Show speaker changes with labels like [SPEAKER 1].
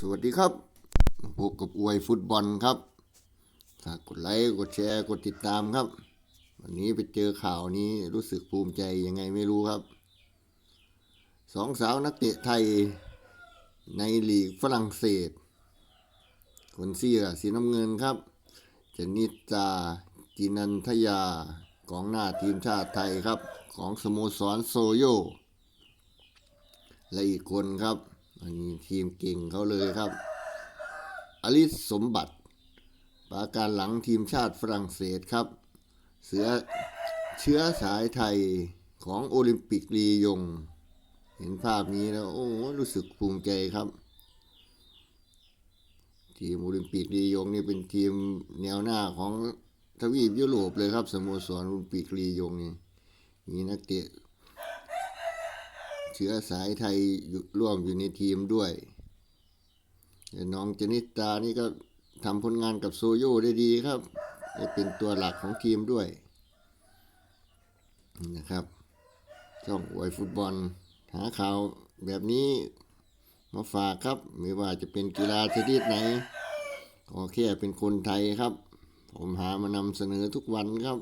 [SPEAKER 1] สวัสดีครับพบกับอวยฟุตบอลครับฝากกดไลค์กดแชร์กดติดตามครับ วันนี้ไปเจอข่าวนี้รู้สึกภูมิใจยังไงไม่รู้ครับสองสาวนักเตะไทยในลีกฝรั่งเศสคนเสียสีน้ำเงินครับจนิตาจินันทยากองหน้าทีมชาติไทยครับ ของสโมสรโซโยและอีกคนครับ อันนี้ทีมเก่งเขาเลยครับ อลิสสมบัติ ปาการหลังทีมชาติฝรั่งเศสครับ เสือเชื้อสายไทยของโอลิมปิกลียง เห็นภาพนี้แล้ว โอ้รู้สึกภูมิใจครับ ทีมโอลิมปิกลียงนี่เป็นทีมแนวหน้าของทวีปยุโรปเลยครับสโมสรโอลิมปิกลียงนี่มีนักเตะ เชื้อสายไทยอยู่ร่วมอยู่ในทีมด้วย น้องจนิตานี่ก็ทำผลงานกับโซโย่ได้ดีครับเป็นตัวหลักของทีมด้วยนะครับ ช่องอวยฟุตบอล หาข่าวแบบนี้มาฝากครับ ไม่ว่าจะเป็นกีฬาชนิดไหนก็แค่เป็นคนไทยครับ ผมหามานำเสนอทุกวันครับ